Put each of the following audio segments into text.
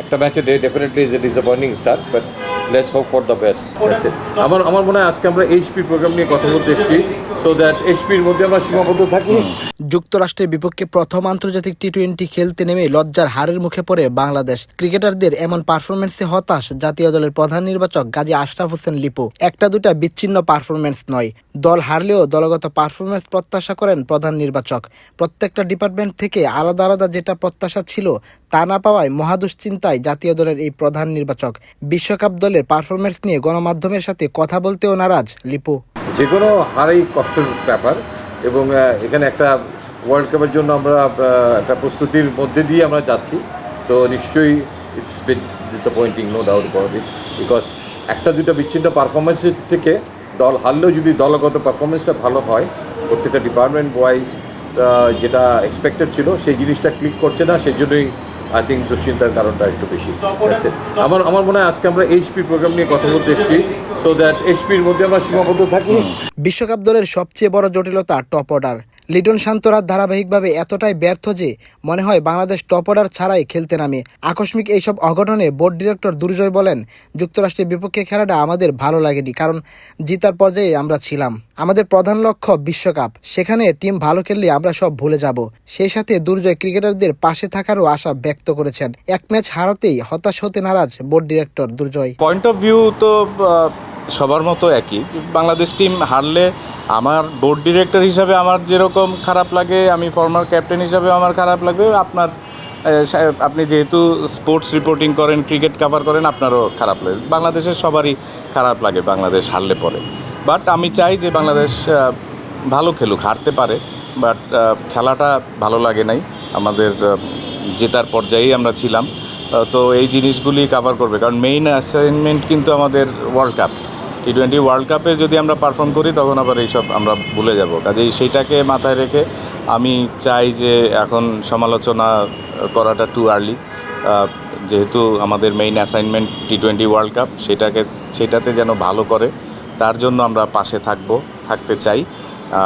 একটা ম্যাচে definitely is a disappointing start but let's hope for the best আমার আমার মনে হয় আজকে আমরা এইচপি প্রোগ্রাম নিয়ে কথা বলতে এসেছি সো দ্যাট এইচপির মধ্যে আমরা সীমাবদ্ধ থাকি। যুক্তরাষ্ট্রের বিপক্ষে প্রথম আন্তর্জাতিক টি টোয়েন্টি খেলতে নেমে লজ্জার হারের মুখে পড়ে বাংলাদেশ। ক্রিকেটারদের এমন পারফরমেন্সে হতাশ জাতীয় দলের প্রধান নির্বাচক গাজী আশরাফ হোসেন লিপু। একটা দুটা বিচ্ছিন্ন পারফরমেন্স নয়। দল হারলেও দলগত পারফরমেন্স প্রত্যাশা করেন প্রধান নির্বাচক। প্রত্যেকটা ডিপার্টমেন্ট থেকে আলাদা আলাদা যেটা প্রত্যাশা ছিল তা না পাওয়ায় মহাদুশ্চিন্তায় জাতীয় দলের এই প্রধান নির্বাচক। বিশ্বকাপ দলের পারফরমেন্স নিয়ে গণমাধ্যমের সাথে কথা বলতেও নারাজ লিপু। যে কোনো হারেই কষ্টের ব্যাপার। এবং এখানে একটা ওয়ার্ল্ড কাপের জন্য আমরা একটা প্রস্তুতির মধ্যে দিয়ে আমরা যাচ্ছি। তো নিশ্চয়ই it's bit disappointing no doubt about it because একটা দুটো বিচ্ছিন্ন পারফরমেন্সের থেকে দল হারলেও যদি দলগত পারফরমেন্সটা ভালো হয় প্রত্যেকটা ডিপার্টমেন্ট ওয়াইজ যেটা এক্সপেক্টেড ছিল সেই জিনিসটা ক্লিক করছে না সেই জন্যই আই থিঙ্ক দুশ্চিন্তার কারণটা একটু বেশি। it. আমার আমার মনে হয় আজকে আমরা এইচপি প্রোগ্রাম নিয়ে কথা বলতে এসেছি সো দ্যাট এইচপির মধ্যে আমরা সীমাবদ্ধ থাকি। বিশ্বকাপ দলের সবচেয়ে বড় জটিলতা টপ অর্ডার। লিটন শান্তরা ধারাবাহিকভাবে এতটাই ব্যর্থ যে মনে হয় বাংলাদেশ টপ অর্ডার ছাড়াই খেলতে নামে। আকস্মিক এইসব অঘটনে বোর্ড ডিরেক্টর দুর্জয় বলেন, যুক্তরাষ্ট্রের বিপক্ষে খেলাটা আমাদের ভালো লাগেনি, কারণ জিতার পর্যায়ে আমরা ছিলাম। আমাদের প্রধান লক্ষ্য বিশ্বকাপ। সেখানে টিম ভালো খেললে আমরা সব ভুলে যাব। সেই সাথে দুর্জয় ক্রিকেটারদের পাশে থাকারও আশা ব্যক্ত করেছেন। এক ম্যাচ হারাতেই হতাশ হতে নারাজ board director Durjoy. Point of view তো সবার মতো একই। বাংলাদেশ টিম হারলে আমার বোর্ড ডিরেক্টর হিসাবে আমার যেরকম খারাপ লাগে, আমি ফর্মার ক্যাপ্টেন হিসাবে আমার খারাপ লাগবে, আপনার আপনি যেহেতু স্পোর্টস রিপোর্টিং করেন ক্রিকেট কাভার করেন, আপনারও খারাপ লাগে। বাংলাদেশের সবারই খারাপ লাগে বাংলাদেশ হারলে পরে। বাট আমি চাই যে বাংলাদেশ ভালো খেলুক, হারতে পারে। বাট খেলাটা ভালো লাগে নাই। আমাদের জেতার পর্যায়েই আমরা ছিলাম। তো এই জিনিসগুলি কাভার করবে। কারণ মেইন অ্যাসাইনমেন্ট কিন্তু আমাদের world cup T twenty world কাপে যদি আমরা পারফর্ম করি, তখন আবার এইসব আমরা ভুলে যাব। কাজেই সেইটাকে মাথায় রেখে আমি চাই যে এখন সমালোচনা করাটা টু আর্লি যেহেতু আমাদের main assignment T twenty world cup সেটাকে, সেটাতে যেন ভালো করে, তার জন্য আমরা পাশে থাকব, থাকতে চাই।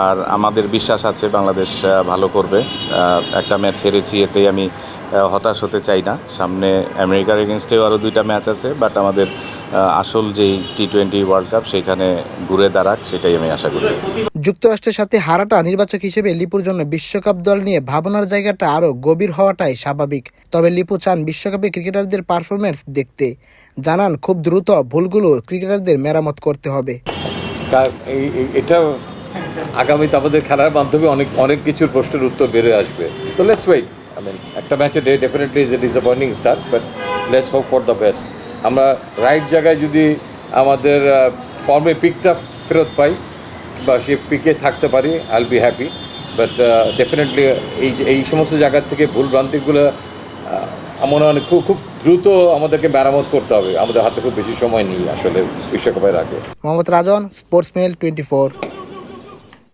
আর আমাদের বিশ্বাস আছে, বাংলাদেশ ভালো করবে। একটা ম্যাচ হেরেছি, এতেই আমি হতাশ হতে চাই না। সামনে আমেরিকার এগেনস্টেও আরও দুইটা ম্যাচ আছে বাট আমাদের আসল যেই টি টোয়েন্টি ওয়ার্ল্ড কাপ সেখানে ঘুরে দাঁড়াক সেটাই আমি আশা করি। যুক্তরাষ্ট্রের সাথে হারাটা নির্বাচক হিসেবে লিপুর জন্য বিশ্বকাপ দল নিয়ে ভাবনার জায়গাটা আরও গভীর হওয়াটাই স্বাভাবিক। তবে লিপু চান বিশ্বকাপে ক্রিকেটারদের পারফরমেন্স দেখতে। জানান খুব দ্রুত ভুলগুলো ক্রিকেটারদের মেরামত করতে হবে। এটা আগামীতে আমাদের খেলার মাধ্যমে অনেক অনেক কিছুর প্রশ্নের উত্তর বেরোয় আসবে। So let's wait I mean একটা ম্যাচে day definitely is a disappointing start but let's hope for the best আমরা রাইট জায়গায় যদি আমাদের ফর্মে পিকটা ফেরত পাই বা সে পিকে থাকতে পারি আইল বি হ্যাপি বাট ডেফিনেটলি এই এই সমস্ত জায়গার থেকে ভুল ভ্রান্তিগুলো মনে হয় খুব খুব দ্রুত আমাদেরকে মেরামত করতে হবে। আমাদের হাতে খুব বেশি সময় নেই আসলে বিশ্বকাপের আগে। Mohammad Rajan sports mail twenty four